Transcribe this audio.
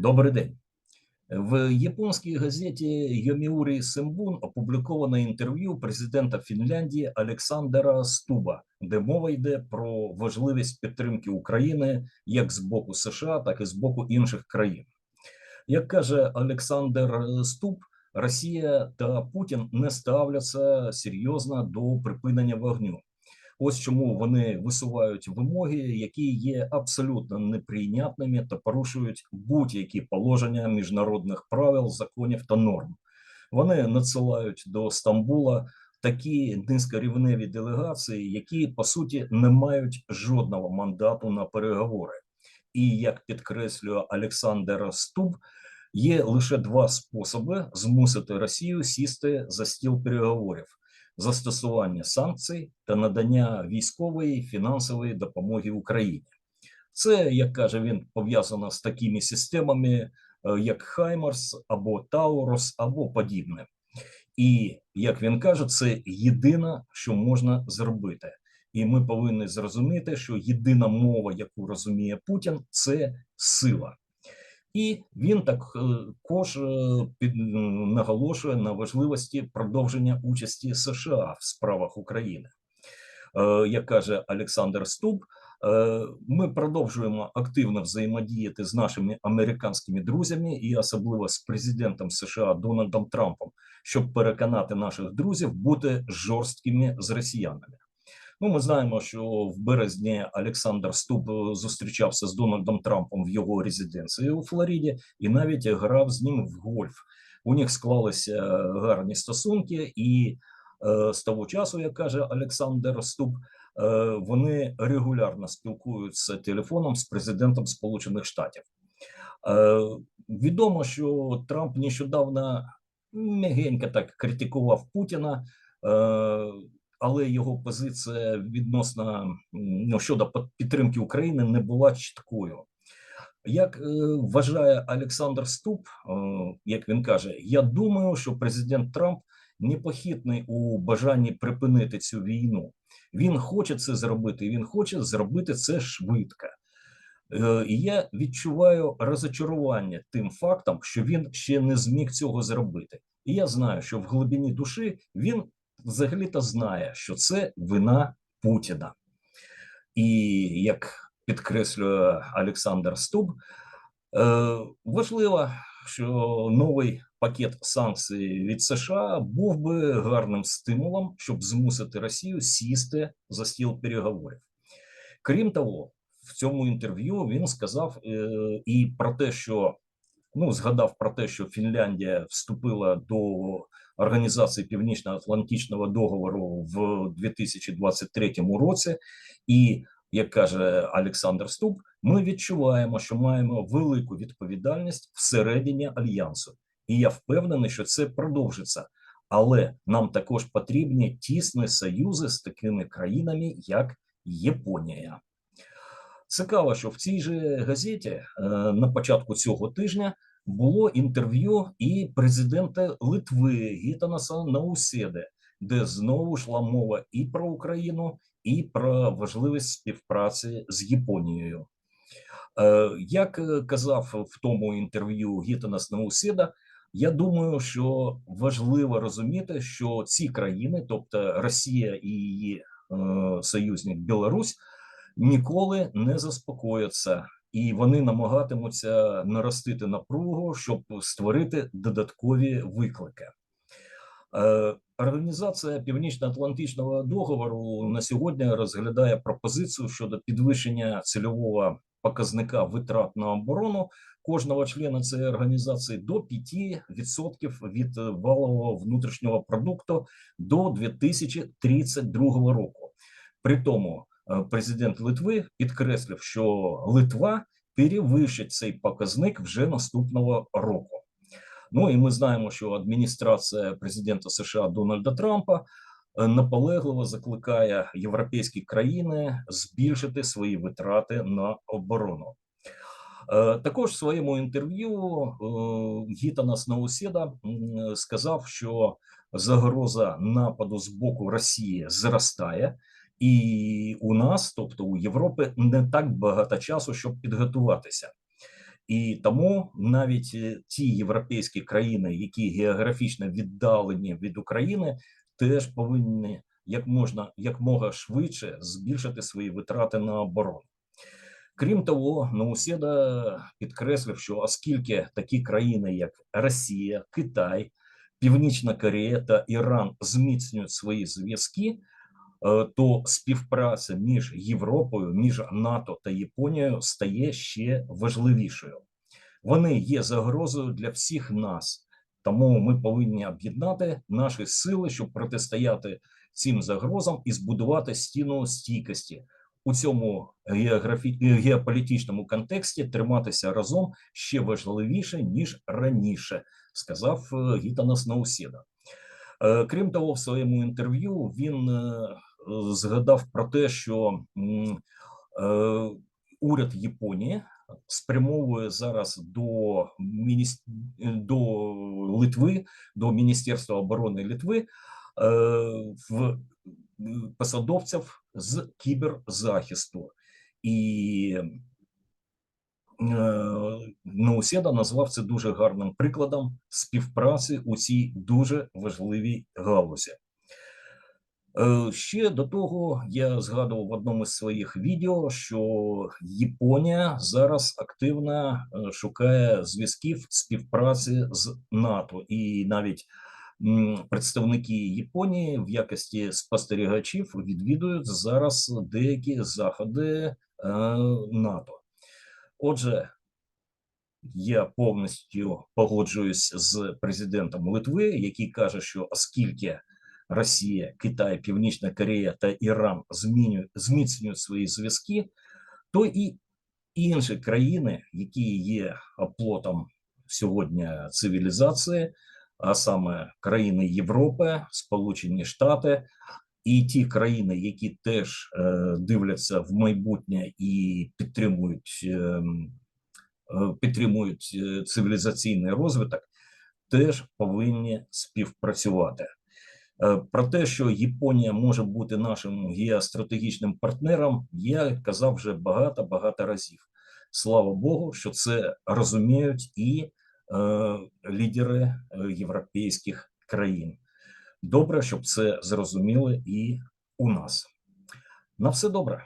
Добрий день. В японській газеті Йоміурі Симбун опубліковано інтерв'ю президента Фінляндії Олександра Стуба, де мова йде про важливість підтримки України як з боку США, так і з боку інших країн. Як каже Олександр Стуб, Росія та Путін не ставляться серйозно до припинення вогню. Ось чому вони висувають вимоги, які є абсолютно неприйнятними та порушують будь-які положення міжнародних правил, законів та норм. Вони надсилають до Стамбула такі низькорівневі делегації, які по суті не мають жодного мандату на переговори. І як підкреслює Олександр Стуб, є лише два способи змусити Росію сісти за стіл переговорів застосування санкцій та надання військової фінансової допомоги Україні. Це, як каже він, пов'язано з такими системами, е, як Хаймарс або Таурос, або подібне. І як він каже, це єдине, що можна зробити. І ми повинні зрозуміти, що єдина мова, яку розуміє Путін, це сила. І він також е, наголошує на важливості продовження участі США в справах України. Е, як каже Олександр Стуб, е, ми продовжуємо активно взаємодіяти з нашими американськими друзями і особливо з президентом США Дональдом Трампом, щоб переконати наших друзів бути жорсткими з росіянами. Ну, ми знаємо, що в березні Олександр Стуб е, зустрічався з Дональдом Трампом в його резиденції у Флориді і навіть грав з ним в гольф. У них склалися гарні стосунки, і е, з того часу, як каже Олександр Стуб, е, вони регулярно спілкуються телефоном з президентом Сполучених Штатів. Е, відомо, що Трамп нещодавно м'ягенько так критикував Путіна. Е, але його позиція відносно ну, щодо підтримки України не була чіткою. Як е, вважає Олександр Ступ, е, як він каже, я думаю, що президент Трамп непохитний у бажанні припинити цю війну. Він хоче це зробити. Він хоче зробити це швидко. Е, і я відчуваю розочарування тим фактом, що він ще не зміг цього зробити. І я знаю, що в глибині душі він взагалі-то знає, що це вина Путіна. І як підкреслює Олександр Стуб, е, важливо, що новий пакет санкцій від США був би гарним стимулом, щоб змусити Росію сісти за стіл переговорів. Крім того, в цьому інтерв'ю він сказав е, і про те, що ну згадав про те, що Фінляндія вступила до Організації Північно-Атлантичного договору в 2023 році, і як каже Олександр Ступ, ми відчуваємо, що маємо велику відповідальність всередині альянсу, і я впевнений, що це продовжиться. Але нам також потрібні тісні союзи з такими країнами, як Японія. Цікаво, що в цій же газеті е, на початку цього тижня було інтерв'ю і президента Литви Гітанаса Науседи, де знову йшла мова і про Україну, і про важливість співпраці з Японією. Е, як казав в тому інтерв'ю Гітанас Науседа, я думаю, що важливо розуміти, що ці країни, тобто Росія і її е, союзник Білорусь, ніколи не заспокояться і вони намагатимуться наростити напругу, щоб створити додаткові виклики. Е, Організація Північно-Атлантичного договору на сьогодні розглядає пропозицію щодо підвищення цільового показника витрат на оборону кожного члена цієї організації до 5% від валового внутрішнього продукту до 2032 року. При тому президент Литви підкреслив, що Литва перевищить цей показник вже наступного року. Ну і ми знаємо, що адміністрація президента США Дональда Трампа е, наполегливо закликає європейські країни збільшити свої витрати на оборону. Е, також в своєму інтерв'ю Гітанас Науседа сказав, що загроза нападу з боку Росії зростає, і у нас, тобто у Європи, не так багато часу, щоб підготуватися. І тому навіть е, ті європейські країни, які географічно віддалені від України, теж повинні як можна якмога швидше збільшити свої витрати на оборону. Крім того, Науседа підкреслив, що оскільки такі країни, як Росія, Китай, Північна Корея та Іран зміцнюють свої зв'язки, то співпраця між Європою, між НАТО та Японією стає ще важливішою. Вони є загрозою для всіх нас, тому ми повинні об'єднати наші сили, щоб протистояти цим загрозам і збудувати стіну стійкості у цьому географі... геополітичному контексті. Триматися разом ще важливіше ніж раніше, сказав е, Гітанас Наусіда. Е, Крім того, в своєму інтерв'ю він е, згадав про те, що е, уряд Японії спрямовує зараз до мініс... до Литви, до Міністерства оборони Литви е, в посадовців з кіберзахисту. І е, Науседа назвав це дуже гарним прикладом співпраці у цій дуже важливій галузі. Е, Ще до того я згадував в одному з своїх відео, що Японія зараз активно е, шукає зв'язків співпраці з НАТО, і навіть представники Японії в якості спостерігачів відвідують зараз деякі заходи е, НАТО. Отже, я повністю погоджуюсь з президентом Литви, який каже, що оскільки Росія, Китай, Північна Корея та Іран змінюють зміцнюють свої зв'язки, то і інші країни, які є оплотом сьогодні цивілізації, а саме країни Європи, Сполучені Штати. І ті країни, які теж е, дивляться в майбутнє і підтримують е, е, підтримують е, цивілізаційний розвиток, теж повинні співпрацювати. Е, Про те, що Японія може бути нашим геостратегічним партнером, я казав вже багато багато разів. Слава Богу, що це розуміють і е, лідери е, європейських країн. Добре, щоб це зрозуміли і у нас. На все добре.